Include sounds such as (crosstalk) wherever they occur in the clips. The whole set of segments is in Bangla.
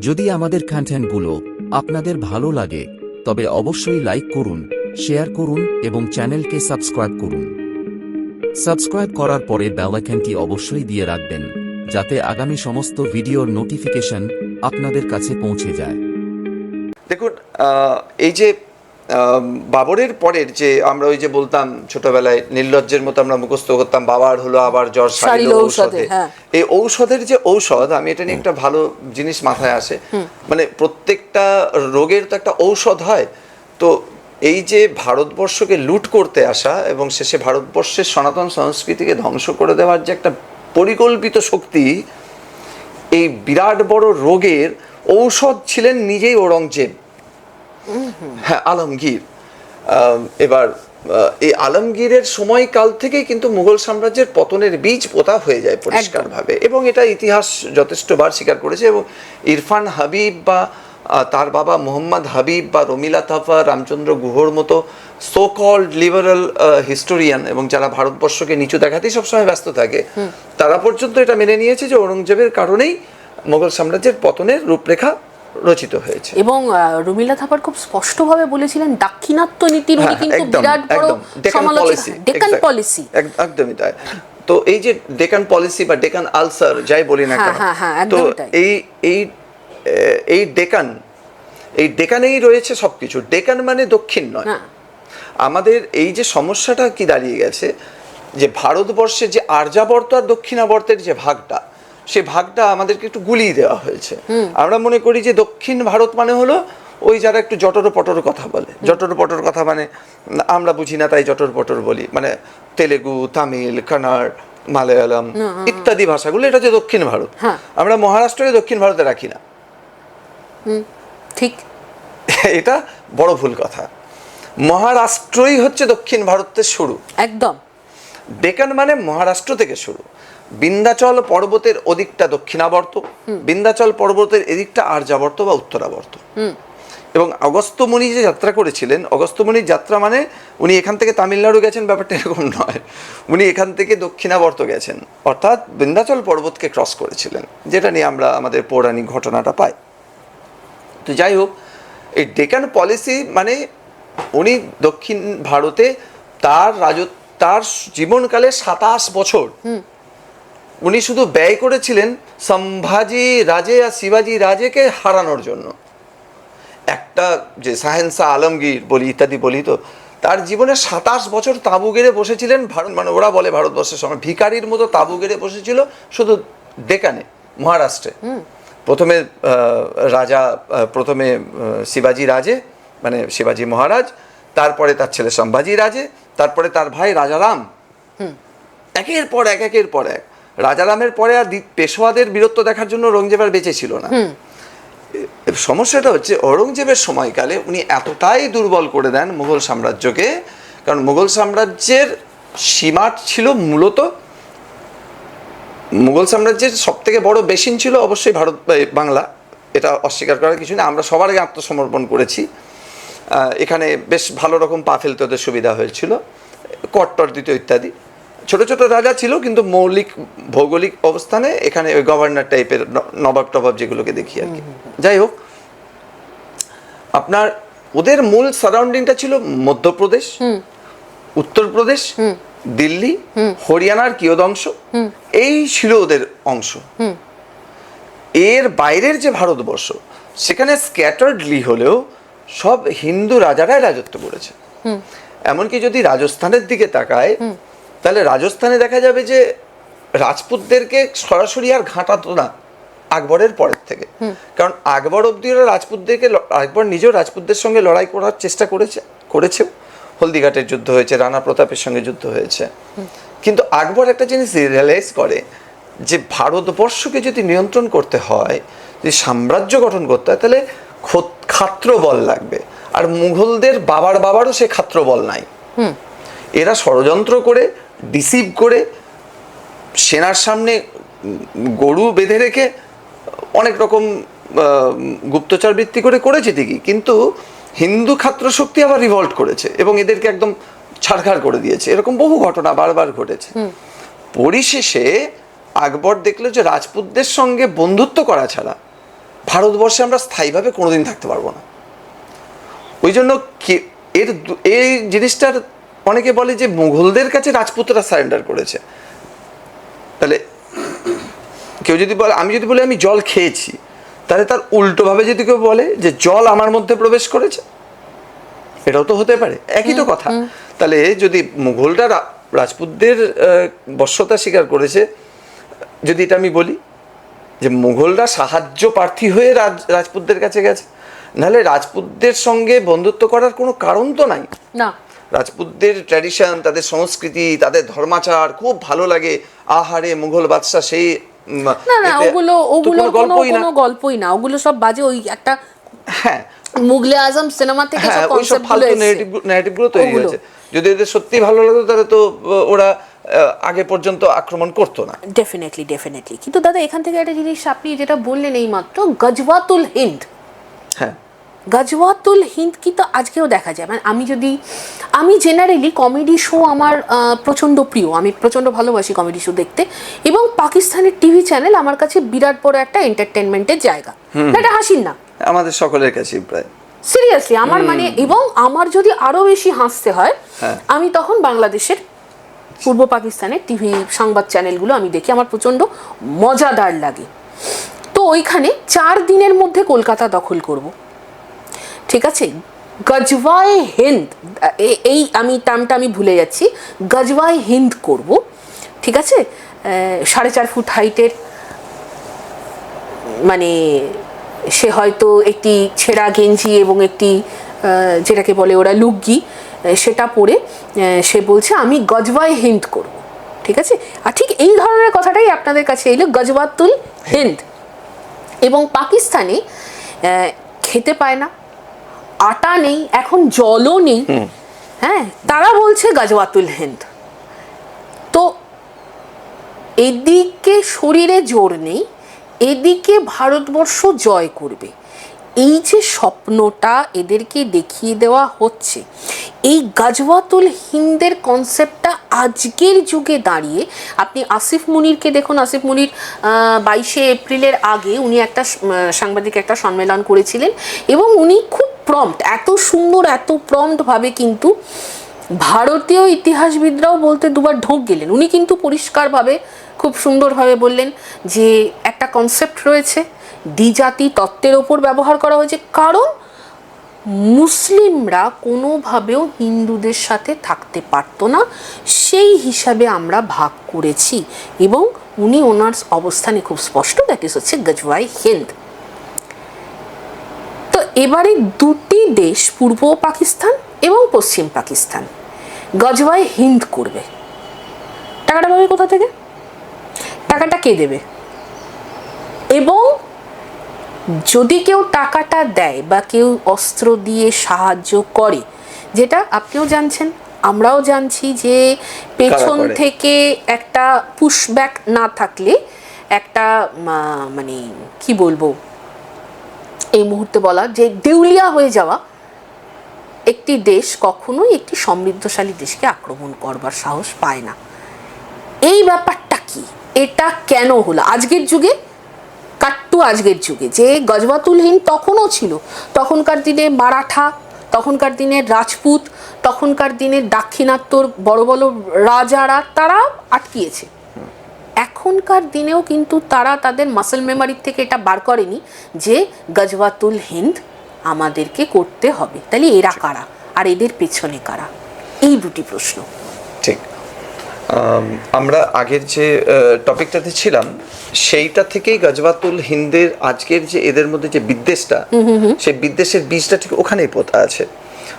যদি আমাদের কন্টেন্টগুলো আপনাদের ভালো লাগে, তবে অবশ্যই লাইক করুন শেয়ার করুন এবং চ্যানেলকে সাবস্ক্রাইব করুন। সাবস্ক্রাইব করার পরে বেল অবশ্যই দিয়ে রাখবেন, যাতে আগামী সমস্ত ভিডিওর নোটিফিকেশন আপনাদের কাছে পৌঁছে যায়। দেখুন এই যে বাবরের পরের যে আমরা ওই যে বলতাম ছোটবেলায় নির্লজ্জের মতো আমরা মুখস্থ করতাম বাবার হলো আবার জ্বর সারিল ঔষধে হ্যাঁ। এই ঔষধের যে ঔষধ আমি এটা নিয়ে একটা ভালো জিনিস মাথায় আসে। মানে প্রত্যেকটা রোগের তো একটা ঔষধ হয়। তো এই যে ভারতবর্ষকে লুট করতে আসা এবং শেষে ভারতবর্ষের সনাতন সংস্কৃতিকে ধ্বংস করে দেওয়ার যে একটা পরিকল্পিত শক্তি এই বিরাট বড় রোগের ঔষধ ছিলেন নিজেই ঔরঙ্গজেব। হ্যাঁ আলমগীর। এবার এই আলমগীরের সময়কাল থেকেই কিন্তু মুঘল সাম্রাজ্যের পতনের বীজ পোতা হয়ে যায় পরিষ্কারভাবে। এবং এটা ইতিহাস যথেষ্টবার স্বীকার করেছে এবং ইরফান হাবিব বা তার বাবা মোহাম্মদ হাবিব বা রমিলা থাফা রামচন্দ্র গুহর মতো সো কল্ড লিবারাল হিস্টোরিয়ান এবং যারা ভারতবর্ষকে নিচু দেখাতেই সবসময় ব্যস্ত থাকে তারা পর্যন্ত এটা মেনে নিয়েছে যে ঔরঙ্গজেবের কারণেই মোগল সাম্রাজ্যের পতনের রূপরেখা রচিত হয়েছে। এবং রুমিলা থাপার খুব স্পষ্টভাবে বলেছিলেন দাক্ষিণাত্য নীতির উনি হ্যাঁ, কিন্তু বিরাট বড় সমালোচনা ডেকান পলিসি একদমই তাই। তো এই যে ডেকান পলিসি বা ডেকান আলসার যাই বলি না হ্যাঁ, কেন হ্যাঁ, হ্যাঁ, তো। এই এই এই ডেকান এই ডেকানেই রয়েছে সবকিছু। ডেকান মানে দক্ষিণ নয়। হ্যাঁ। আমাদের এই যে সমস্যাটা কি দাঁড়িয়ে গেছে যে ভারতবর্ষে যে আর্যাবর্ত আর দক্ষিণাবর্তের যে ভাগটা সে ভাগটা আমাদেরকে একটু গুলিয়ে দেওয়া হয়েছে। আমরা মনে করি যে দক্ষিণ ভারত মানে হলো ওই যারা একটু জটর পটর কথা বলে। জটর পটর কথা মানে আমরা বুঝি না তাই জটর পটর বলি। মানে তেলেগু তামিল কানাড় মালায়ালাম ইত্যাদি ভাষাগুলো এটা হচ্ছে দক্ষিণ ভারত। হ্যাঁ। আমরা মহারাষ্ট্রকে দক্ষিণ ভারতে রাখি না। ঠিক। (laughs) এটা বড় ভুল কথা। মহারাষ্ট্রই হচ্ছে দক্ষিণ ভারতের শুরু। একদম। ডেকান মানে মহারাষ্ট্র থেকে শুরু। বিন্ধ্যাচল পর্বতের ওদিকটা দক্ষিণাবর্ত বিন্ধ্যাচল পর্বতের এদিকটা আর্যাবর্ত বা উত্তরাবর্ত। এবং অগস্ত্যমুনি যে যাত্রা করেছিলেন অগস্ত্যমুনির যাত্রা মানে উনি এখান থেকে তামিলনাড়ু গেছেন ব্যাপারটা এরকম নয়। উনি এখান থেকে দক্ষিণাবর্ত গেছেন। অর্থাৎ বিন্ধ্যাচল পর্বতকে ক্রস করেছিলেন যেটা নিয়ে আমরা আমাদের পৌরাণিক ঘটনাটা পাই। তো যাই হোক এই ডেকান পলিসি মানে উনি দক্ষিণ ভারতে তার রাজ তার জীবনকালে সাতাশ বছর উনি শুধু ব্যয় করেছিলেন সম্ভাজি রাজে আর শিবাজি রাজেকে হারানোর জন্য। একটা যে সাহেন্সা আলমগীর বলি ইত্যাদি বলি তো তার জীবনে সাতাশ বছর তাঁবু গেড়ে বসেছিলেন ভারত মানে ওরা বলে ভারতবর্ষের সময় ভিকারির মতো তাঁবু গেড়ে বসেছিল শুধু ডেকানে মহারাষ্ট্রে। প্রথমে রাজা প্রথমে শিবাজি রাজে মানে শিবাজি মহারাজ তারপরে তার ছেলে সম্ভাজি রাজে তারপরে তার ভাই রাজারাম। একের পর এক একের পর এক। রাজারামের পরে আর পেশোয়াদের বীরত্ব দেখার জন্য ঔরঙ্গজেব আর বেঁচে ছিল না। সমস্যাটা হচ্ছে ঔরঙ্গজেবের সময়কালে উনি এতটাই দুর্বল করে দেন মুঘল সাম্রাজ্যকে কারণ মুঘল সাম্রাজ্যের সীমা ছিল মূলত মুঘল সাম্রাজ্যের সব থেকে বড় বেসিন ছিল অবশ্যই ভারত বাংলা। এটা অস্বীকার করার কিছু না আমরা সবার আগে আত্মসমর্পণ করেছি। এখানে বেশ ভালো রকম পা ফেলতে ওদের সুবিধা হয়েছিল। কট্টর দিত ইত্যাদি। ছোট ছোট রাজা ছিল কিন্তু মৌলিক ভৌগোলিক অবস্থানে এখানে ওই গভর্নর টাইপের নবাব টবাব যেগুলোকে দেখি আর কি। যাই হোক আপনার ওদের মূল সারাউন্ডিংটা ছিল মধ্যপ্রদেশ উত্তরপ্রদেশ দিল্লি হরিয়ানার কিয়দংশ এই ছিল ওদের অংশ। এর বাইরের যে ভারতবর্ষ সেখানে স্ক্যাটার্ডলি হলেও সব হিন্দু রাজারাই রাজত্ব করেছে। এমনকি যদি রাজস্থানের দিকে তাকায় তাহলে রাজস্থানে দেখা যাবে যে রাজপুতদেরকে সরাসরি আর ঘাঁটাতো না আকবরের পরের থেকে। কারণ আকবর অব্দি ওরা রাজপুতদেরকে আকবর নিজেও রাজপুতদের সঙ্গে লড়াই করার চেষ্টা করেছে করেছেও। হলদিঘাটের যুদ্ধ হয়েছে রানা প্রতাপের সঙ্গে যুদ্ধ হয়েছে। কিন্তু আকবর একটা জিনিস রিয়েলাইজ করে যে ভারতবর্ষকে যদি নিয়ন্ত্রণ করতে হয় যদি সাম্রাজ্য গঠন করতে হয় তাহলে খত- খাত্র বল লাগবে। আর মুঘলদের বাবার বাবারও সে খাত্র বল নাই। এরা ষড়যন্ত্র করে ডিসিভ করে সেনার সামনে গরু বেঁধে রেখে অনেক রকম গুপ্তচর বৃত্তি করে করেছে ঠিকই কিন্তু হিন্দু খাত্র শক্তি আবার রিভল্ট করেছে এবং এদেরকে একদম ছাড়খাড় করে দিয়েছে। এরকম বহু ঘটনা বারবার ঘটেছে। পরিশেষে আকবর দেখল যে রাজপুতদের সঙ্গে বন্ধুত্ব করা ছাড়া ভারতবর্ষে আমরা স্থায়ীভাবে কোনোদিন থাকতে পারব না। ওই জন্য কি- এর এই জিনিসটার অনেকে বলে যে মুঘলদের কাছে রাজপুতরা সারেন্ডার করেছে। তাহলে কেউ যদি বলে আমি যদি বলি আমি জল খেয়েছি তাহলে তার উল্টোভাবে যদি কেউ বলে যে জল আমার মধ্যে প্রবেশ করেছে এটাও তো হতে পারে একই তো কথা। তাহলে যদি মুঘলরা রাজপুতদের বশ্যতা স্বীকার করেছে যদি এটা আমি বলি যে মুঘলরা সাহায্য প্রার্থী হয়ে রাজ রাজপুতদের কাছে গেছে নাহলে রাজপুতদের সঙ্গে বন্ধুত্ব করার কোনো কারণ তো নাই। না। রাজপুতদের ট্র্যাডিশন তাদের সংস্কৃতি তাদের ধর্মাচার খুব ভালো লাগে। আহারে মুঘল বাদশাহ সেই না না ওগুলো ওগুলো কোনো গল্পই না। ওগুলো সব বাজে ওই একটা হ্যাঁ। মুগলে আজম সিনেমা থেকে হ্যাঁ সব কনসেপ্টগুলো ফালতু নেগেটিভ নেগেটিভগুলো তৈরি হয়েছে। যদি এদের সত্যি ভালো লাগতো তাহলে তো ওরা আগে পর্যন্ত আক্রমণ করতো না। ডেফিনেটলি ডেফিনেটলি কিন্তু দাদা এখান থেকে একটা জিনিস আপনি যেটা বললেন এই মাত্র গজওয়াতুল হিন্দ। হ্যাঁ। গজওয়াতুল হিন্দ কি তো আজকেও দেখা যায়। মানে আমি যদি আমি জেনারেলি কমেডি শো আমার প্রচণ্ড প্রিয়। আমি প্রচণ্ড ভালোবাসি কমেডি শো দেখতে। এবং পাকিস্তানের টিভি চ্যানেল আমার কাছে বিরাট বড় একটা এন্টারটেনমেন্টের জায়গা। এটা হাসির না। আমাদের সকলের কাছে প্রায়। সিরিয়াসলি আমার মানে এবং আমার যদি আরও বেশি হাসতে হয় হ্যাঁ। আমি তখন বাংলাদেশের পূর্ব পাকিস্তানের টিভি সংবাদ চ্যানেলগুলো আমি দেখি। আমার প্রচণ্ড মজাদার লাগে। তো ওইখানে চার দিনের মধ্যে কলকাতা দখল করব। ঠিক আছে? গজওয়ায় হিন্দ এই আমি টার্মটা আমি ভুলে যাচ্ছি। গজওয়ায় হিন্দ করব, ঠিক আছে? সাড়ে চার ফুট হাইটের মানে সে হয়তো একটি ছেঁড়া গেঞ্জি এবং একটি যেটাকে বলে ওরা লুগ্গি সেটা পরে সে বলছে, আমি গজওয়াই হিন্দ করব। ঠিক আছে? আর ঠিক এই ধরনের কথাটাই আপনাদের কাছে এলো, গজওয়াতুল হিন্দ। এবং পাকিস্তানে খেতে পায় না। আটা নেই এখন জলও নেই। হ্যাঁ তারা বলছে গাজওয়াতুল হিন্দ। তো এদিকে শরীরে জোর নেই এদিকে ভারতবর্ষ জয় করবে। এই যে স্বপ্নটা এদেরকে দেখিয়ে দেওয়া হচ্ছে, এই গাজওয়াতুল হিন্দের কনসেপ্টটা আজকের যুগে দাঁড়িয়ে, আপনি আসিফ মুনিরকে দেখুন, আসিফ মুনির বাইশে এপ্রিলের আগে উনি একটা সাংবাদিক একটা সম্মেলন করেছিলেন এবং উনি খুব প্রম্পট এত সুন্দর, এত প্রম্পটভাবে কিন্তু ভারতীয় ইতিহাসবিদরাও বলতে দুবার ঢোক গেলেন। উনি কিন্তু পরিষ্কারভাবে, খুব সুন্দরভাবে বললেন যে একটা কনসেপ্ট রয়েছে দ্বিজাতি তত্ত্বের ওপর ব্যবহার করা হয়েছে। কারণ মুসলিমরা কোনোভাবেও হিন্দুদের সাথে থাকতে পারতো না। সেই হিসাবে আমরা ভাগ করেছি এবং উনি ওনার অবস্থানে খুব স্পষ্ট দ্যাট ইস হচ্ছে গজওয়াই হিন্দ। তো এবারে দুটি দেশ, পূর্ব পাকিস্তান এবং পশ্চিম পাকিস্তান, গজওয়াই হিন্দ করবে। টাকাটা পাবে কোথা থেকে? টাকাটা কে দেবে? এবং যদি কেউ টাকাটা দেয় বা কেউ অস্ত্র দিয়ে সাহায্য করে যেটা আপনিও জানছেন আমরাও জানছি যে পেছন থেকে একটা পুশব্যাক না থাকলে একটা মানে কি বলব এই মুহূর্তে বলা যে দেউলিয়া হয়ে যাওয়া একটি দেশ কখনোই একটি সমৃদ্ধশালী দেশকে আক্রমণ করবার সাহস পায় না। এই ব্যাপারটা কি? এটা কেন হলো? আজকের যুগে কাট্টু আজকের যুগে যে গজবাতুল হিন্দ তখনও ছিল। তখনকার দিনে মারাঠা, তখনকার দিনের রাজপুত, তখনকার দিনের দাক্ষিণাত্যর বড় বড় রাজারা, তারা আটকিয়েছে। এখনকার দিনেও কিন্তু তারা তাদের মাসেল মেমারির থেকে এটা বার করেনি যে গজবাতুল হিন্দ আমাদেরকে করতে হবে। তাহলে এরা কারা? আর এদের পেছনে কারা? এই দুটি প্রশ্ন। ঠিক। আমরা আগের যে টপিকটাতে ছিলাম সেইটা থেকেই গজবাতুল হিন্দের আজকের যে এদের মধ্যে যে বিদ্বেষটা সেই বিদ্বেষের বীজটা ঠিক ওখানেই পোতা আছে।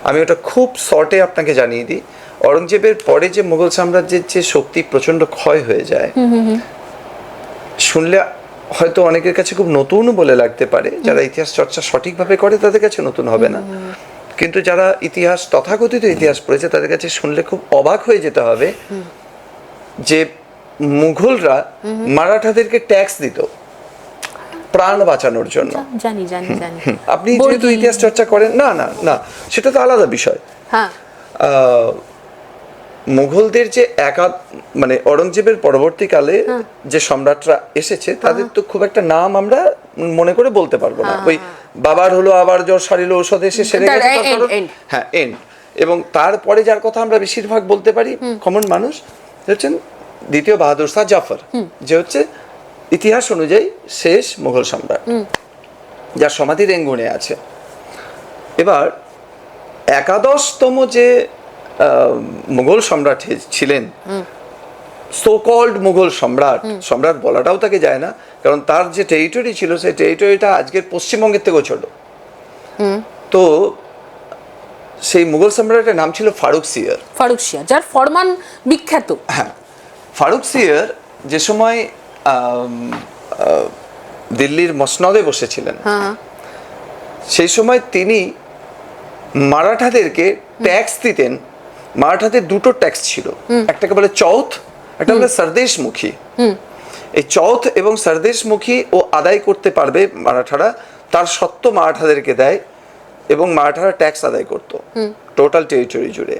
আমি ওটা খুব শর্টে আপনাকে জানিয়ে দিই। অরঙ্গজেবের পরে যে মুঘল সাম্রাজ্যের যে শক্তি প্রচণ্ড ক্ষয় হয়ে যায় শুনলে হয়তো অনেকের কাছে খুব নতুন বলে লাগতে পারে যারা ইতিহাস চর্চা সঠিকভাবে করে তাদের কাছে নতুন হবে না। কিন্তু যারা ইতিহাস তথাকথিত ইতিহাস পড়েছে তাদের কাছে শুনলে খুব অবাক হয়ে যেতে হবে। যে মুঘলরা মারাঠাদেরকে ট্যাক্স দিত প্রাণ বাঁচানোর জন্য। জানি জানি জানি। আপনি যেহেতু ইতিহাস চর্চা করেন না না না সেটা তো আলাদা বিষয়। হ্যাঁ। মুঘলদের যে একা মানে অরঙ্গজেবের পরবর্তীকালে হ্যাঁ। যে সম্রাটরা এসেছে তাদের তো খুব একটা নাম আমরা মনে করে বলতে পারব না। ওই বাবার হলো আবার জ্বর সারিল ঔষধ এসে সেরে গেছে. হ্যাঁ এন্ড এবং তারপরে যার কথা আমরা বেশিরভাগ বলতে পারি কমন মানুষ হচ্ছেন দ্বিতীয় বাহাদুর শাহ জাফর। যে হচ্ছে ইতিহাস অনুযায়ী শেষ মুঘল সম্রাট। যার সমাধি রেঙ্গুনে আছে। এবার একাদশতম যে মুঘল সম্রাট ছিলেন সো কল্ড মুঘল সম্রাট সম্রাট বলাটাও তাকে যায় না কারণ তার যে টেরিটরি ছিল সেই টেরিটরিটা আজকের পশ্চিমবঙ্গের থেকেও ছোট। তো সেই মুঘল সম্রাটের নাম ছিল ফারুক সিয়ার। ফারুক শিয়া যার ফরমান বিখ্যাত। হ্যাঁ ফারুক সিয়ার যে সময় দিল্লির মসনদে বসেছিলেন হ্যাঁ। সেই সময় তিনি মারাঠাদেরকে ট্যাক্স দিতেন। মারাঠাদের দুটো ট্যাক্স ছিল। একটাকে বলে চৌথ একটা বলে সরদেশমুখী। এই চৌথ এবং সরদেশমুখী ও আদায় করতে পারবে মারাঠারা তার সত্ত্ব মারাঠাদেরকে দেয় এবং মারাঠারা ট্যাক্স আদায় করতো। টোটাল টেরিটরি জুড়ে।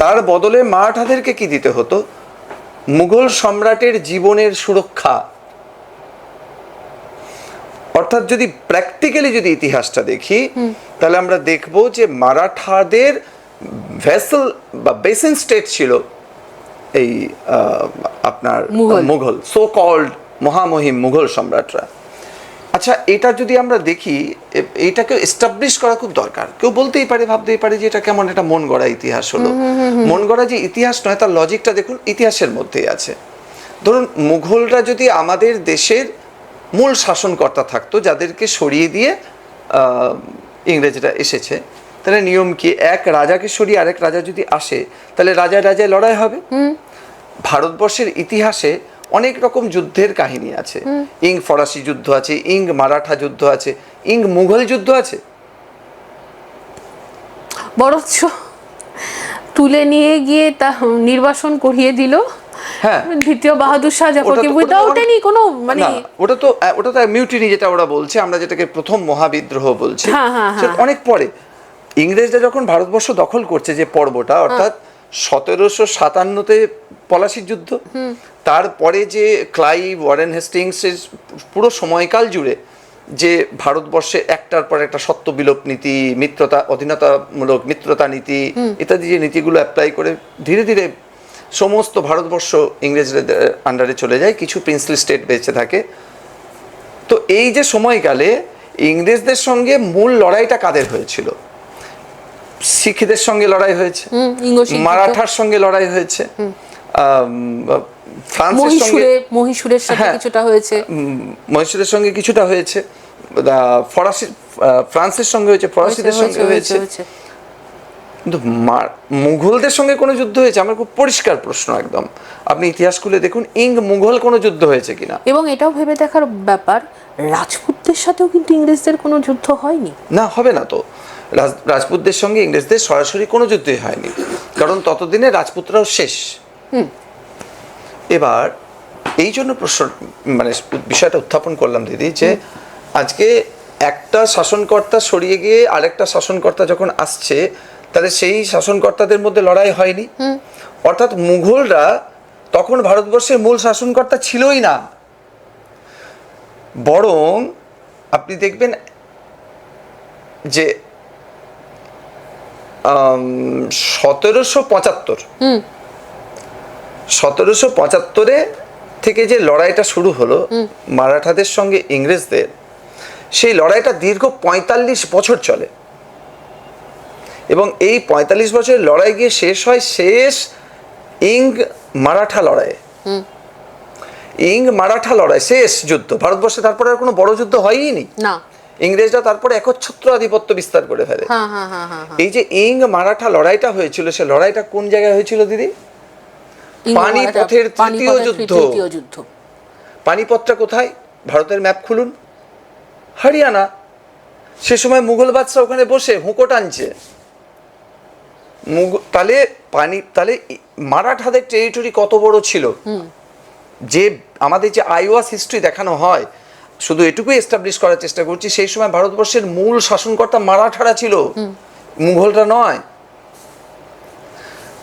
তার বদলে মারাঠাদেরকে কি দিতে হতো? মুঘল সম্রাটের জীবনের সুরক্ষা। অর্থাৎ যদি প্র্যাকটিক্যালি যদি ইতিহাসটা দেখি তাহলে আমরা দেখব যে মারাঠাদের ভেসেল বা বেসিন স্টেট ছিল এই আপনার মুঘল। মুঘল সো কল্ড মহামহিম মুঘল সম্রাটরা। আচ্ছা এটা যদি আমরা দেখি এ- এইটাকে এস্টাবলিশ করা খুব দরকার। কেউ বলতেই পারে ভাবতেই পারে যে এটা কেমন এটা মন গড়া ইতিহাস হলো। মন গড়া যে ইতিহাস নয় তার লজিকটা দেখুন ইতিহাসের মধ্যেই আছে। ধরুন মুঘলরা যদি আমাদের দেশের মূল শাসনকর্তা থাকতো যাদেরকে সরিয়ে দিয়ে ইংরেজরা এসেছে তাহলে নিয়ম কি এক রাজাকে সরিয়ে আরেক রাজা যদি আসে তাহলে রাজায় রাজায় লড়াই হবে? ভারতবর্ষের ইতিহাসে অনেক রকম যুদ্ধের কাহিনী আছে। ইং ফরাসি যুদ্ধ আছে ইং মারাঠা যুদ্ধ আছে ইং মুঘল যুদ্ধ আছে। বরঞ্চ তুলে নিয়ে গিয়ে তা নির্বাসন করিয়ে দিল। হ্যাঁ। দ্বিতীয় বাহাদুর শাহ জাফরকে উইদাউট এনি কোনো মানে ওটা তো ওটা তো মিউটিনি যেটা ওরা বলছে আমরা যেটাকে প্রথম মহাবিদ্রোহ বলছি। হ্যাঁ, হ্যাঁ, সেটা অনেক পরে। ইংরেজরা যখন ভারতবর্ষ দখল করছে যে পর্বটা অর্থাৎ সতেরোশো সাতান্নতে পলাশির যুদ্ধ তারপরে যে ক্লাইভ ওয়ারেন হেস্টিংসের পুরো সময়কাল জুড়ে যে ভারতবর্ষে একটার পর একটা সত্য বিলোপ নীতি মিত্রতা অধীনতামূলক মিত্রতা নীতি ইত্যাদি যে নীতিগুলো অ্যাপ্লাই করে ধীরে ধীরে সমস্ত ভারতবর্ষ ইংরেজদের আন্ডারে চলে যায় কিছু প্রিন্সলি স্টেট বেঁচে থাকে। তো এই যে সময়কালে ইংরেজদের সঙ্গে মূল লড়াইটা কাদের হয়েছিল? শিখদের সঙ্গে লড়াই হয়েছে। মারাঠার সঙ্গে লড়াই হয়েছে। ফ্রান্সের সঙ্গে মহীশূরের সাথে হ্যাঁ। কিছুটা হয়েছে। মহীশূরের সঙ্গে কিছুটা হয়েছে। ফরাসি ফ্রান্সের সঙ্গে হয়েছে ফরাসিদের সঙ্গে হয়েছে কিন্তু মুঘলদের সঙ্গে কোনো যুদ্ধ হয়েছে? আমার খুব পরিষ্কার প্রশ্ন একদম। আপনি ইতিহাস খুলে দেখুন ইং মুঘল কোনো যুদ্ধ হয়েছে কিনা। এবং এটাও ভেবে দেখার ব্যাপার রাজপুতদের সাথেও কিন্তু ইংরেজদের কোনো যুদ্ধ হয়নি। না হবে না তো। রাজ- রাজপুতদের সঙ্গে ইংরেজদের সরাসরি কোনো যুদ্ধই হয়নি। কারণ ততদিনে রাজপুতরাও শেষ। এবার এই জন্য প্রশ্ন মানে বিষয়টা উত্থাপন করলাম দিদি যে আজকে একটা শাসনকর্তা সরিয়ে গিয়ে আরেকটা শাসনকর্তা যখন আসছে তাহলে সেই শাসনকর্তাদের মধ্যে লড়াই হয়নি? অর্থাৎ মুঘলরা তখন ভারতবর্ষের মূল শাসনকর্তা ছিলই না। বরং আপনি দেখবেন যে সতেরোশো পঁচাত্তর সতেরোশো পঁচাত্তরে থেকে যে লড়াইটা শুরু হলো মারাঠাদের সঙ্গে ইংরেজদের সেই লড়াইটা দীর্ঘ পঁয়তাল্লিশ বছর চলে। এবং এই পঁয়তাল্লিশ বছরের লড়াই গিয়ে শেষ হয় শেষ ইং মারাঠা লড়াই ইং মারাঠা লড়াই শেষ যুদ্ধ। ভারতবর্ষে তারপরে আর কোনো বড় যুদ্ধ হয়ই নি। ইংরেজরা তারপরে একচ্ছত্র আধিপত্য বিস্তার করে ফেলে। হ্যাঁ হ্যাঁ হ্যাঁ। এই যে ইং মারাঠা লড়াইটা হয়েছিল সে লড়াইটা কোন জায়গায় হয়েছিল দিদি? পানিপথের তৃতীয় যুদ্ধ। যুদ্ধ। পানিপথটা কোথায়? ভারতের ম্যাপ খুলুন। হরিয়ানা। সে সময় মুঘল বাদশাহ ওখানে বসে হুঁকো টানছে। মুঘ- তাহলে পানি তাহলে মারাঠাদের টেরিটরি কত বড় ছিল? যে আমাদের যে আইওয়াস হিস্ট্রি দেখানো হয় শুধু এটুকুই এস্টাবলিশ করার চেষ্টা করছি সেই সময় ভারতবর্ষের মূল শাসনকর্তা মারাঠারা ছিল। মুঘলরা নয়।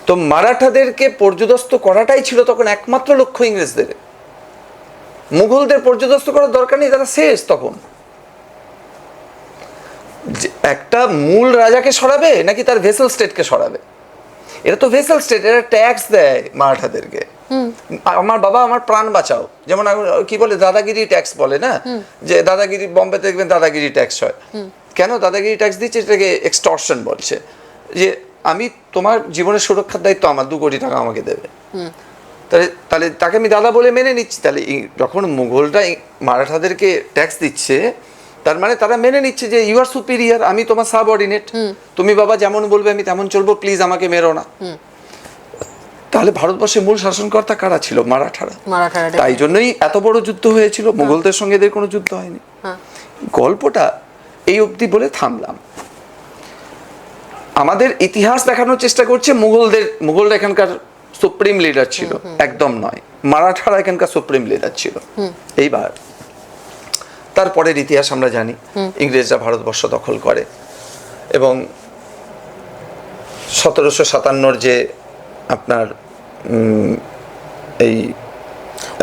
তো মারাঠাদেরকে পর্যদস্ত করাটাই ছিল তখন একমাত্র লক্ষ্য ইংরেজদের। মুঘলদের পর্যদস্ত করার দরকার নেই তারা শেষ তখন। একটা মূল রাজাকে সরাবে নাকি তার ভেসেল স্টেটকে সরাবে? এরা তো ভেসেল স্টেট এরা ট্যাক্স দেয় মারাঠাদেরকে। আমার বাবা আমার প্রাণ বাঁচাও। যেমন কি বলে দাদাগিরি ট্যাক্স বলে না? যে দাদাগিরি বোম্বেতে দেখবেন দাদাগিরি ট্যাক্স হয়। কেন দাদাগিরি ট্যাক্স দিচ্ছে? এটাকে এক্সটর্শন বলছে। যে আমি তোমার জীবনের সুরক্ষার দায়িত্ব আমার দু কোটি টাকা আমাকে দেবে। তাহলে তাহলে তাকে আমি দাদা বলে মেনে নিচ্ছি। তাহলে যখন মুঘলরা মারাঠাদেরকে ট্যাক্স দিচ্ছে তার মানে তারা মেনে নিচ্ছে যে ইউ আর সুপিরিয়ার আমি তোমার সাবঅর্ডিনেট তুমি বাবা যেমন বলবে আমি তেমন চলবো প্লিজ আমাকে মেরো না। তাহলে ভারতবর্ষের মূল শাসনকর্তা কারা ছিল? মারাঠারা। তাই জন্যই এত বড় যুদ্ধ হয়েছিল মুঘলদের সঙ্গে এদের কোনো যুদ্ধ হয়নি। হ্যাঁ। গল্পটা এই অবধি বলে থামলাম। আমাদের ইতিহাস দেখানোর চেষ্টা করছে মুঘলদের মুঘলরা এখানকার সুপ্রিম লিডার ছিল। একদম নয়। মারাঠারা এখানকার সুপ্রিম লিডার ছিল। এইবার তারপরের ইতিহাস আমরা জানি। ইংরেজরা ভারতবর্ষ দখল করে এবং সতেরোশো সাতান্নর যে আপনার এই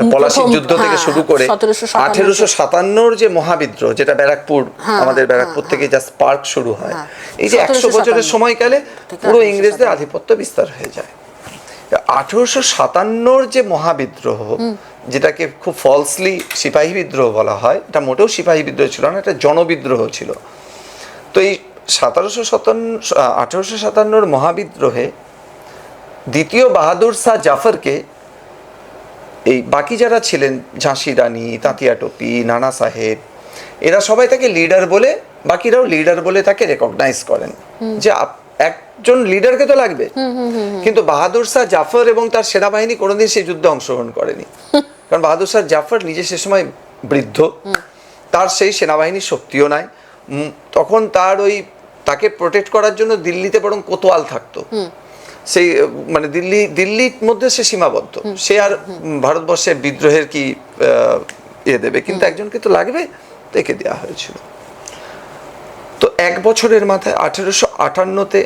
পলাশির যুদ্ধ থেকে হ্যাঁ, শুরু করে আঠেরোশো সাতান্নর যে মহাবিদ্রোহ যেটা ব্যারাকপুর হ্যাঁ, আমাদের ব্যারাকপুর থেকে যা স্পার্ক শুরু হয়। হ্যাঁ। এই যে একশো বছরের সময়কালে পুরো ইংরেজদের আধিপত্য বিস্তার হয়ে যায়। আঠেরোশো সাতান্নর যে মহাবিদ্রোহ যেটাকে খুব ফলসলি সিপাহী বিদ্রোহ বলা হয় এটা মোটেও সিপাহী বিদ্রোহ ছিল না এটা জনবিদ্রোহ ছিল। তো এই সতেরোশো সাতান্ন আঠেরোশো সাতান্নর মহাবিদ্রোহে দ্বিতীয় বাহাদুর শাহ জাফরকে এই বাকি যারা ছিলেন ঝাঁসি রানী তাঁতিয়া টপি নানা সাহেব এরা সবাই তাকে লিডার বলে বাকিরাও লিডার বলে তাকে রেকগনাইজ করেন। যে একজন লিডারকে তো লাগবে। কিন্তু বাহাদুর শাহ জাফর এবং তার সেনাবাহিনী কোনোদিন সেই যুদ্ধে অংশগ্রহণ করেনি। (laughs) কারণ বাহাদুর শাহ জাফর নিজে সে সময় বৃদ্ধ। তার সেই সেনাবাহিনীর শক্তিও নাই। তখন তার ওই তাকে প্রোটেক্ট করার জন্য দিল্লিতে বরং কোতোয়াল থাকতো। সেই মানে দিল্লি দিল্লির মধ্যে সে সীমাবদ্ধ। সে আর উম, ভারতবর্ষের বিদ্রোহের কি ইয়ে দেবে? কিন্তু একজনকে তো লাগবে তাকে দেওয়া হয়েছিল। তো এক বছরের মাথায় আঠেরোশো আটান্নতে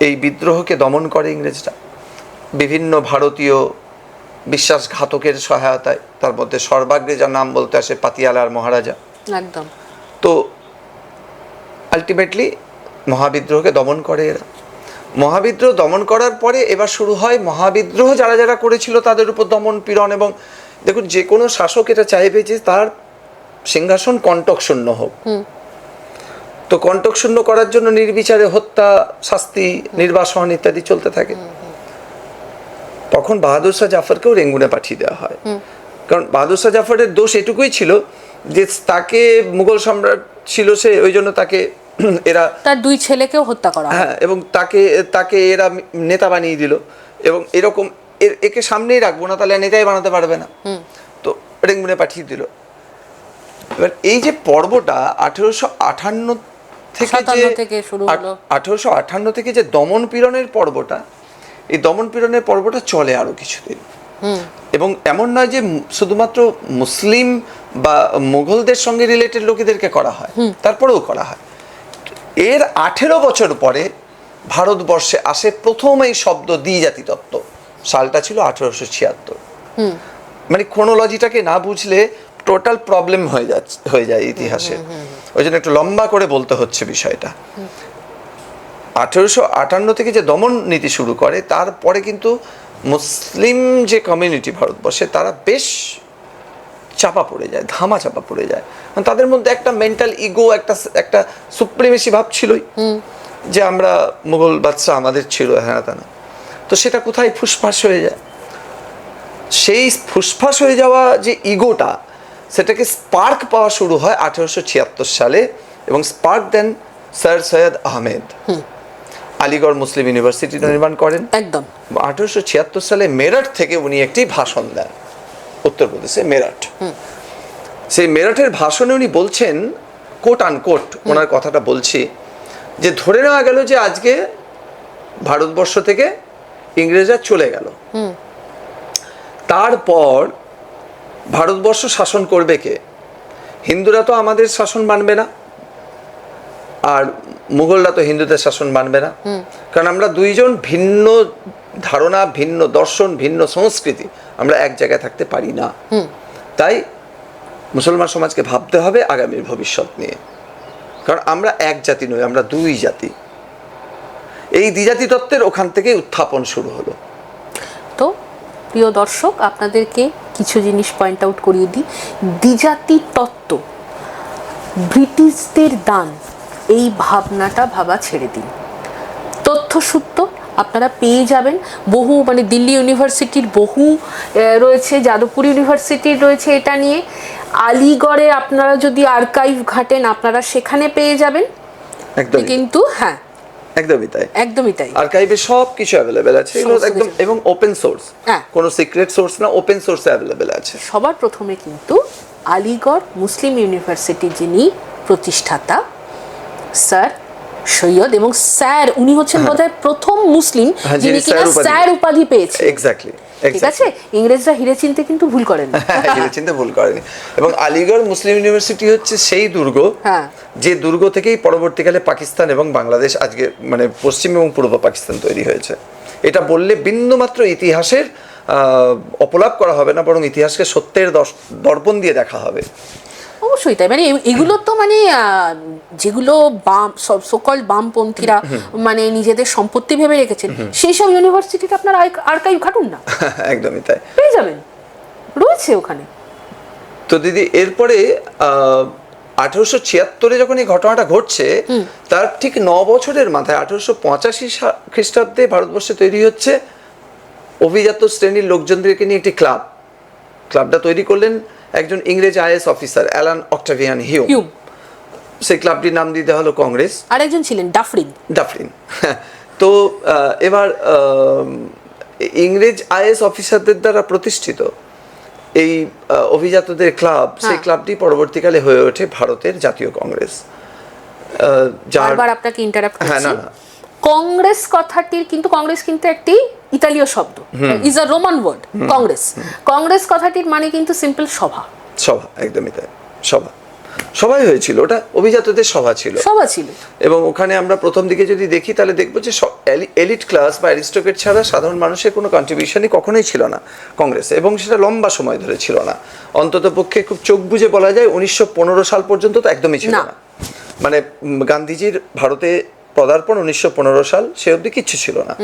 এই বিদ্রোহকে দমন করে ইংরেজরা। বিভিন্ন ভারতীয় বিশ্বাসঘাতকের সহায়তায় তার মধ্যে সর্বাগ্রে যার নাম বলতে আসে পাতিয়ালার মহারাজা। একদম। তো আলটিমেটলি মহাবিদ্রোহকে দমন করে এরা। মহাবিদ্রোহ দমন করার পরে এবার শুরু হয় মহাবিদ্রোহ। যারা যারা করেছিল তাদের উপর দমন পীড়ন এবং দেখুন যে কোনো শাসক এটা চাইবে যে তার সিংহাসন কণ্টক শূন্য হোক তো কণ্টক শূন্য করার জন্য নির্বিচারে হত্যা শাস্তি নির্বাসন ইত্যাদি চলতে থাকে। তখন বাহাদুর শাহ জাফরকেও রেঙ্গুনে পাঠিয়ে দেওয়া হয়। কারণ বাহাদুর শাহ জাফরের দোষ এটুকুই ছিল যে তাকে মুঘল সম্রাট ছিল সে ওই জন্য তাকে (clears throat) এরা তার দুই ছেলেকেও হত্যা করা হ্যাঁ। এবং তাকে তাকে এরা নেতা বানিয়ে দিল। এবং এরকম এর- একে সামনেই রাখব না তাহলে নেতাই বানাতে পারবে না। তো রেঙ্গুনে পাঠিয়ে দিল। এবার এই যে পর্বটা আঠেরোশো আঠান্ন থেকে যে 57 থেকে আঠেরোশো আঠান্ন থেকে যে দমন পীড়নের পর্বটা এই দমন পীড়নের পর্বটা চলে আরও কিছুদিন। এবং এমন নয় যে শুধুমাত্র মুসলিম বা মুঘলদের সঙ্গে রিলেটেড লোকেদেরকে করা হয় তারপরেও করা হয়। এর আঠেরো বছর পরে ভারতবর্ষে আসে প্রথম এই শব্দ দ্বিজাতি তত্ত্ব সালটা ছিল আঠেরোশো ছিয়াত্তর। মানে ক্রোনোলজিটাকে না বুঝলে টোটাল প্রবলেম হয়ে যাচ্ছে হয়ে যায় ইতিহাসে। ওই জন্য একটু লম্বা করে বলতে হচ্ছে বিষয়টা। আঠেরোশো আটান্ন থেকে যে দমন নীতি শুরু করে তারপরে কিন্তু মুসলিম যে কমিউনিটি ভারতবর্ষে তারা বেশ চাপা পড়ে যায় ধামা চাপা পড়ে যায়। মানে তাদের মধ্যে একটা মেন্টাল ইগো একটা একটা সুপ্রিমেসি ভাব ছিলই যে আমরা মুঘল বাদশাহ আমাদের ছিল হ্যাঁ তা না। তো সেটা কোথায় ফুসফাস হয়ে যায়? সেই ফুসফাস হয়ে যাওয়া যে ইগোটা সেটাকে স্পার্ক পাওয়া শুরু হয় আঠেরোশো ছিয়াত্তর সালে এবং স্পার্ক দেন sir Syed Ahmed. Aligarh Muslim University নির্মাণ করেন। একদম। আঠেরোশো ছিয়াত্তর সালে মেরঠ থেকে উনি একটি ভাষণ দেন। উত্তরপ্রদেশে মেরঠ সেই মেরঠের ভাষণে উনি বলছেন কোট আন কোট ওনার কথাটা বলছি যে ধরে নেওয়া গেল যে আজকে ভারতবর্ষ থেকে ইংরেজরা চলে গেল। তারপর ভারতবর্ষ শাসন করবে কে? হিন্দুরা তো আমাদের শাসন মানবে না। আর মুঘলরা তো হিন্দুদের শাসন মানবে না। কারণ আমরা দুইজন ভিন্ন ধারণা ভিন্ন দর্শন ভিন্ন সংস্কৃতি। আমরা এক জায়গায় থাকতে পারি না। তাই মুসলমান সমাজকে ভাবতে হবে আগামীর ভবিষ্যৎ নিয়ে। কারণ আমরা এক জাতি নই আমরা দুই জাতি। এই দ্বিজাতি তত্ত্বের ওখান থেকে উত্থাপন শুরু হলো। তো প্রিয় দর্শক আপনাদেরকে কিছু জিনিস পয়েন্ট আউট করিয়ে দিই। দ্বিজাতি তত্ত্ব ব্রিটিশদের দান এই ভাবনাটা ভাবা ছেড়ে দিন। তথ্যসূত্র আপনারা পেয়ে যাবেন। বহু মানে দিল্লি ইউনিভার্সিটির বহু রয়েছে যাদবপুর ইউনিভার্সিটির রয়েছে এটা নিয়ে। আলিগড়ে আপনারা যদি আর্কাইভ ঘাটেন আপনারা সেখানে পেয়ে যাবেন। একদমই। কিন্তু হ্যাঁ। একদমই তাই। একদমই তাই। আর্কাইভে সব কিছু অ্যাভেলেবেল আছে একদম এবং ওপেন সোর্স হ্যাঁ। কোনো সিক্রেট সোর্স না ওপেন সোর্সে অ্যাভেলেবেল আছে। সবার প্রথমে কিন্তু আলিগড় মুসলিম ইউনিভার্সিটির যিনি প্রতিষ্ঠাতা স্যার সৈয়দ এবং স্যার উনি হচ্ছেন বোধহয় প্রথম মুসলিম হ্যাঁ, যিনি কিনা স্যার উপাধি- পেয়েছে। এক্স্যাক্টলি ঠিক আছে? ইংরেজরা হিরে চিনতে কিন্তু ভুল করেন। না। চিন্তা ভুল করেনি। এবং আলিগড় মুসলিম ইউনিভার্সিটি হচ্ছে সেই দুর্গ হ্যাঁ। যে দুর্গ থেকেই পরবর্তীকালে পাকিস্তান এবং বাংলাদেশ আজকে মানে পশ্চিম এবং পূর্ব পাকিস্তান তৈরি হয়েছে। এটা বললে বিন্দুমাত্র ইতিহাসের আহ, অপলাপ করা হবে না বরং ইতিহাসকে সত্যের দর্শ- দর্পণ দিয়ে দেখা হবে। অবশ্যই তাই। মানে এগুলো তো মানে যেগুলো বাম সব সকল বামপন্থীরা মানে নিজেদের সম্পত্তি ভেবে রেখেছেন সেই সব ইউনিভার্সিটিতে আপনার আর্কাইভ ঘাটুন না? (laughs) একদমই তাই। পেয়ে যাবেন। রয়েছে ওখানে। তো দিদি এরপরে আঠারোশো ছিয়াত্তরে যখন এই ঘটনাটা ঘটছে তার ঠিক ন বছরের মাথায় আঠারোশো পঁচাশি খ্রিস্টাব্দে ভারতবর্ষে তৈরি হচ্ছে অভিজাত শ্রেণির লোকজনদেরকে নিয়ে একটি ক্লাব। ক্লাবটা তৈরি করলেন একজন ইংরেজ IS officer Allan Octavian Hume. Hume. সেই ক্লাবটির নাম দিতে হলো কংগ্রেস। আরেকজন ছিলেন ডাফরিন। ডাফরিন। তো এবার ইংরেজ আইএস অফিসারদের দ্বারা প্রতিষ্ঠিত এই অভিজাতদের ক্লাব সেই হ্যাঁ। ক্লাবটি পরবর্তীকালে হয়ে ওঠে ভারতের জাতীয় কংগ্রেস। যার আপনাকে ইন্টারাপ্ট হ্যাঁ, না। কংগ্রেস কথাটির কিন্তু কংগ্রেস কিন্তু একটি ইতালীয় শব্দ। Is a Roman word Congress Congress কথাটির মানে কিন্তু সিম্পল সভা। সভা একদমই তাই। সভা। সবাই হয়েছিল ওটা অভিজাতদের সভা ছিল। সভা ছিল। এবং ওখানে আমরা প্রথম দিকে যদি দেখি তাহলে দেখব যে এলিট ক্লাস বা অ্যারিস্টোকেট ছাড়া সাধারণ মানুষের কোনো কন্ট্রিবিউশনই কখনোই ছিল না কংগ্রেসে এবং সেটা লম্বা সময় ধরে ছিল না। অন্তত পক্ষে খুব চোখ বুঝে বলা যায় উনিশশো পনেরো সাল পর্যন্ত তো একদমই ছিল না। না। মানে গান্ধীজির ভারতে পদার্পণ উনিশশো পনেরো সাল সে অবধি কিচ্ছু ছিল না।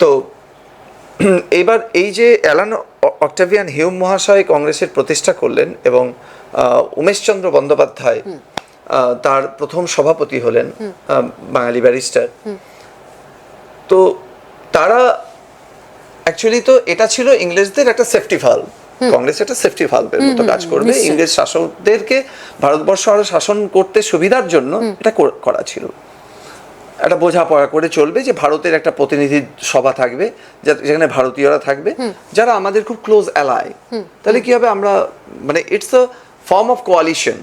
তো (clears throat) এবার এই যে অ্যালান অক্টাভিয়ান হিউম মহাশয় কংগ্রেসের প্রতিষ্ঠা করলেন এবং উমেশচন্দ্র বন্দ্যোপাধ্যায় তার প্রথম সভাপতি হলেন বাঙালি ব্যারিস্টার। তো তারা অ্যাকচুয়ালি তো এটা ছিল ইংরেজদের একটা সেফটি ভালো কংগ্রেস একটা সেফটি ভালভের মতো কাজ করবে। ইংরেজ শাসকদেরকে ভারতবর্ষ আরও শাসন করতে সুবিধার জন্য এটা করা ছিল। একটা বোঝাপড়া করে চলবে যে ভারতের একটা প্রতিনিধি সভা থাকবে যেখানে ভারতীয়রা থাকবে যারা আমাদের খুব ক্লোজ অ্যালাই তাহলে কি হবে আমরা মানে it's a form of coalition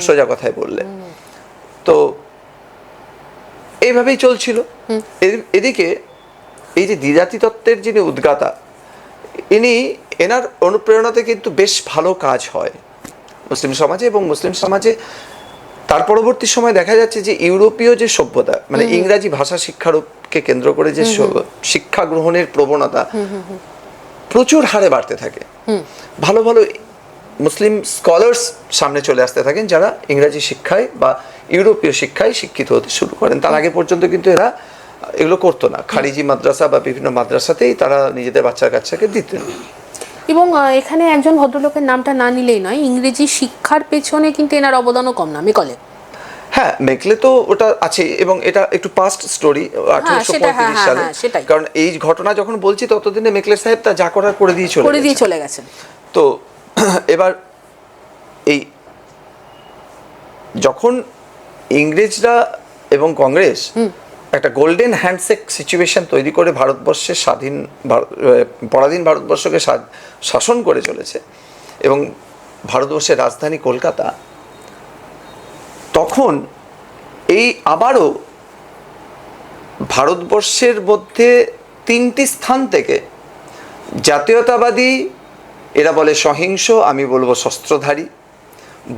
সোজা কথায় বললে। তো এইভাবেই চলছিল। এদিকে এই যে দ্বিজাতি তত্ত্বের যিনি উদ্গাতা ইনি এনার অনুপ্রেরণাতে কিন্তু বেশ ভালো কাজ হয়। মুসলিম সমাজে এবং মুসলিম সমাজে তার পরবর্তী সময় দেখা যাচ্ছে যে ইউরোপীয় যে সভ্যতা মানে ইংরাজি ভাষা শিক্ষারকে কেন্দ্র করে যে শিক্ষা গ্রহণের প্রবণতা প্রচুর হারে বাড়তে থাকে। ভালো ভালো মুসলিম স্কলার্স সামনে চলে আসতে থাকেন যারা ইংরাজি শিক্ষায় বা ইউরোপীয় শিক্ষায় শিক্ষিত হতে শুরু করেন। তার আগে পর্যন্ত কিন্তু এরা এগুলো করতো না। খারিজি মাদ্রাসা বা বিভিন্ন মাদ্রাসাতেই তারা নিজেদের বাচ্চা কাচ্চাকে দিতেন। এবং এখানে একজন ভদ্রলোকের নামটা না নিলেই নয় ইংরেজি শিক্ষার পেছনে কিন্তু এনার অবদানও কম না মেকলে। হ্যাঁ মেকলে তো ওটা আছে এবং এটা একটু পাস্ট স্টোরি আঠারোশো হ্যাঁ, পঁয়ত্রিশ হ্যাঁ, সালে। হ্যাঁ, সেটাই। কারণ এই ঘটনা যখন বলছি ততদিনে মেকলে সাহেব তা যা করার করে দিয়ে চলে করে দিয়ে চলে গেছেন। তো (clears throat) এবার এই যখন ইংরেজরা এবং কংগ্রেস একটা গোল্ডেন হ্যান্ডশেক সিচুয়েশন তৈরি করে ভারতবর্ষের স্বাধীন পরাধীন ভারতবর্ষকে শাসন করে চলেছে এবং ভারতবর্ষের রাজধানী কলকাতা, তখন এই আবারও ভারতবর্ষের মধ্যে তিনটি স্থান থেকে জাতীয়তাবাদী, এরা বলে সহিংস, আমি বলব শস্ত্রধারী,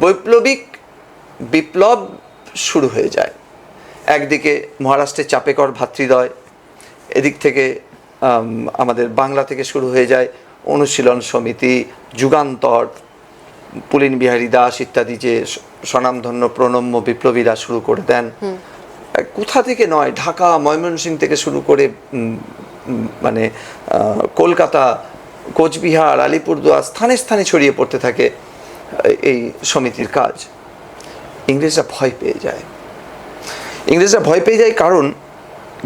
বৈপ্লবিক বিপ্লব শুরু হয়ে যায়। একদিকে মহারাষ্ট্রের চাপেকর ভাতৃদ্বয় এদিক থেকে আমাদের বাংলা থেকে শুরু হয়ে যায় অনুশীলন সমিতি যুগান্তর পুলিন বিহারী দাস ইত্যাদি যে স্বনামধন্য প্রণম্য বিপ্লবীরা শুরু করে দেন। কোথা থেকে নয় ঢাকা ময়মনসিংহ থেকে শুরু করে মানে কলকাতা কোচবিহার আলিপুরদুয়ার স্থানে স্থানে ছড়িয়ে পড়তে থাকে এই সমিতির কাজ। ইংরেজরা ভয় পেয়ে যায়। ইংরেজরা ভয় পেয়ে যায় কারণ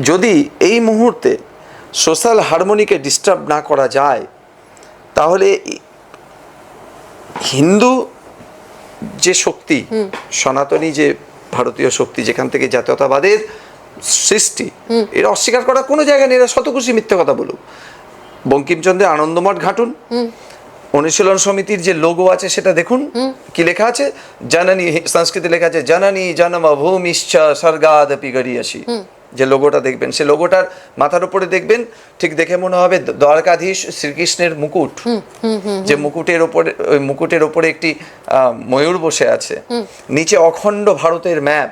যদি এই মুহূর্তে সোশ্যাল হারমোনিকে ডিস্টার্ব না করা যায় তাহলে হিন্দু যে শক্তি সনাতনী যে ভারতীয় শক্তি যেখান থেকে জাতীয়তাবাদের সৃষ্টি এরা অস্বীকার করার কোনো জায়গা নেই। এরা শতকুশি মিথ্যে কথা বলুক। বঙ্কিমচন্দ্রের আনন্দমঠ ঘাটুন। অনুশীলন সমিতির যে লোগো আছে সেটা দেখুন। কি লেখা আছে? জননী সংস্কৃতি লেখা আছে জননী জন্ম ভূমিশ্চ স্বর্গাদপি গড়িয়াসি। যে লোগোটা দেখবেন সে লোগোটার মাথার উপরে দেখবেন ঠিক দেখে মনে হবে দ্বারকাধীশ শ্রীকৃষ্ণের মুকুট। যে মুকুটের ওপরে ওই মুকুটের ওপরে একটি আহ, ময়ূর বসে আছে। নিচে অখণ্ড ভারতের ম্যাপ।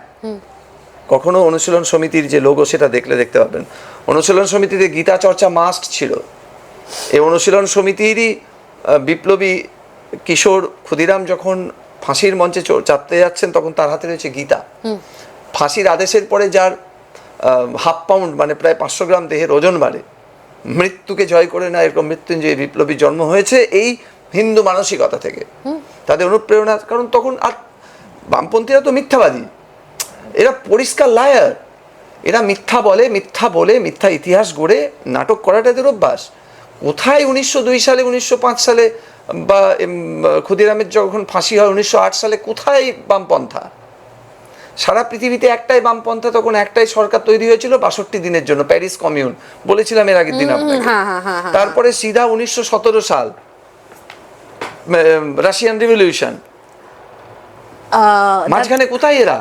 কখনো অনুশীলন সমিতির যে লোগো সেটা দেখলে দেখতে পাবেন। অনুশীলন সমিতিতে গীতা চর্চা মাস্ট ছিল। এই অনুশীলন সমিতিরই বিপ্লবী কিশোর ক্ষুদিরাম যখন ফাঁসির মঞ্চে চাপতে যাচ্ছেন তখন তার হাতে রয়েছে গীতা। ফাঁসির আদেশের পরে যার হাফ পাউন্ড মানে প্রায় পাঁচশো গ্রাম দেহের ওজন বাড়ে মৃত্যুকে জয় করে না এরকম মৃত্যুঞ্জয়ী বিপ্লবী জন্ম হয়েছে এই হিন্দু মানসিকতা থেকে। তাদের অনুপ্রেরণা কারণ তখন আর বামপন্থীরা তো মিথ্যাবাদী। এরা পরিষ্কার লায়ার এরা মিথ্যা বলে মিথ্যা বলে মিথ্যা ইতিহাস গড়ে নাটক করাটা এদের অভ্যাস। কোথায় উনিশশো দুই সালে উনিশশো পাঁচ সালে বা ক্ষুদিরামের যখন ফাঁসি হয় উনিশশো আট সালে কোথায় বামপন্থা? সারা পৃথিবীতে একটাই বামপন্থা তখন একটাই সরকার তৈরি হয়েছিল বাষট্টি দিনের জন্য প্যারিস কমিউন। বলেছিলাম এর আগের দিন আপনাকে। হ্যাঁ, হ্যাঁ, হ্যাঁ। তারপরে সিধা উনিশশো সতেরো সাল রাশিয়ান রিভলিউশন। মাঝখানে কোথায় এরা?